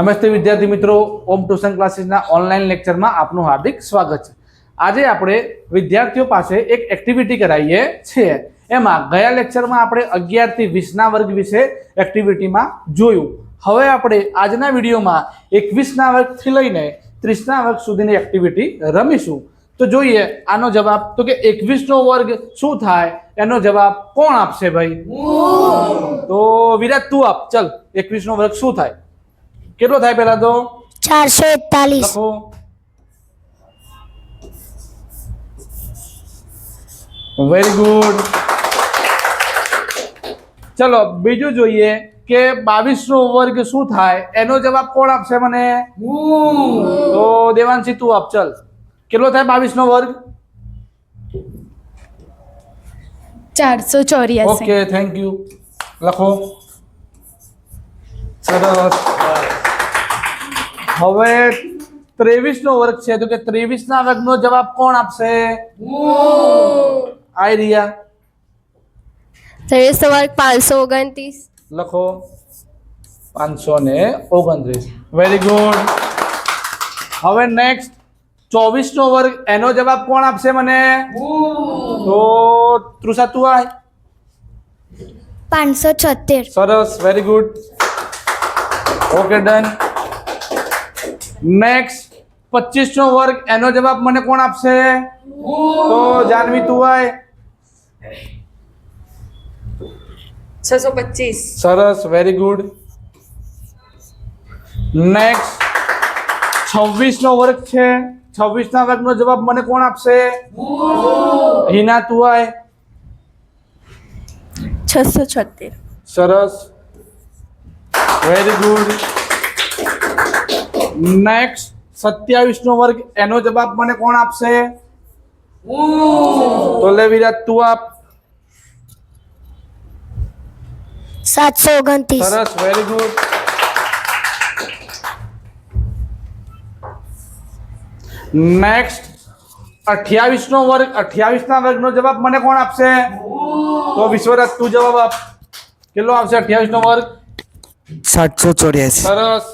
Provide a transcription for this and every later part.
નમસ્તે વિદ્યાર્થી મિત્રો ઓમ ટ્યુશન ક્લાસીસના ઓનલાઈન લેક્ચરમાં આપનું હાર્દિક સ્વાગત છે. આજે આપણે વિદ્યાર્થીઓ પાસે એક એક્ટિવિટી કરાવીએ છીએ. એમાં ગયા લેક્ચરમાં આપણે અગિયારથી વીસના વર્ગ વિશે એક્ટિવિટીમાં જોયું. હવે આપણે આજના વિડીયોમાં એકવીસના વર્ગથી લઈને ત્રીસના વર્ગ સુધીની એક્ટિવિટી રમીશું. તો જોઈએ આનો જવાબ તો કે એકવીસનો વર્ગ શું થાય? એનો જવાબ કોણ આપશે ભાઈ? તો વિરાટ તું આપ ચલ એકવીસનો વર્ગ શું થાય? કેટલો થાય પહેલા તો? ચારસો એકતાલીસ. લખો. વેરી ગુડ ચલો બીજું જોઈએ કે બાવીસ નો વર્ગ શું થાય? એનો જવાબ કોણ આપશે મને? તો દેવાંશી તું આપ ચલ. કેટલો થાય બાવીસ નો વર્ગ? ચારસો ચોર્યાસી. ઓકે થેન્ક યુ લખો. સરસ. હવે ત્રેવીસ નો વર્ગ છે. તો કે ત્રેવીસ ના વર્ગ નો જવાબ કોણ આપશે? આઈ રિયા ત્રેવીસ વર્ગ પાંચસો ઓગણત્રીસ. લખો. પાંચસો ને ઓગણત્રીસ. વેરી ગુડ હવે નેક્સ્ટ ચોવીસ નો વર્ગ એનો જવાબ કોણ આપશે મને? તો તૃષા તું આય. પાંચસો છોતેર. સરસ very good okay done next પચીસ નો વર્ગ એનો જવાબ મને કોણ આપશે? તો જાનવી તું આય. છસો પચીસ સરસ વેરી ગુડ નેક્સ્ટ છવ્વીસ નો વર્ગ છે. છવ્વીસ ના વર્ગ નો જવાબ મને કોણ આપશે? હિના તું આય. છસો છોતેર. સરસ. વેરી ગુડ નેક્સ્ટ સત્યાવીસ નો વર્ગ એનો જવાબ મને કોણ આપશે? તો લે વિરાજ તું આપ. સાતસો ઓગણત્રીસ. સરસ વેરી ગુડ નેક્સ્ટ અઠ્યાવીસ નો વર્ગ અઠ્યાવીસ ના વર્ગ નો જવાબ મને કોણ આપશે? તો વિશ્વરાજ તું જવાબ આપ. કેટલો આવશે અઠ્યાવીસ નો વર્ગ? સાતસો ચોર્યાસી. સરસ.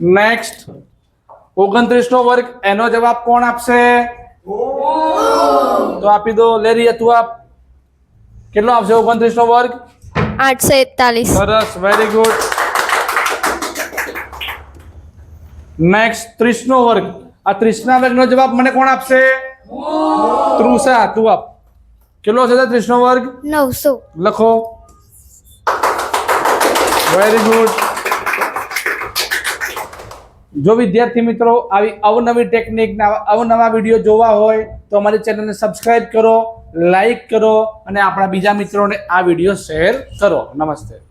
નેક્સ્ટ ઓગણત્રીસ નો વર્ગ એનો જવાબ કોણ આપશે? તો આપી દો લેરી તું આપ. કેટલો આવશે ઓગણત્રીસ નો વર્ગ? આઠસો એકતાલીસ. સરસ વેરી ગુડ નેક્સ્ટ ત્રીસ નો વર્ગ. આ ત્રીસ ના વર્ગ નો જવાબ મને કોણ આપશે? તૃષા તું આપ. કેટલો છે ત્રીસ નો વર્ગ? નવસો. લખો. વેરી ગુડ જો વિદ્યાર્થી મિત્રો આવી અવનવી ટેકનિકના અવનવા વીડિયો જોવા હોય, તો અમારી ચેનલને સબસ્ક્રાઈબ કરો લાઈક કરો અને આપણા બીજા મિત્રોને આ વીડિયો શેર કરો. નમસ્તે.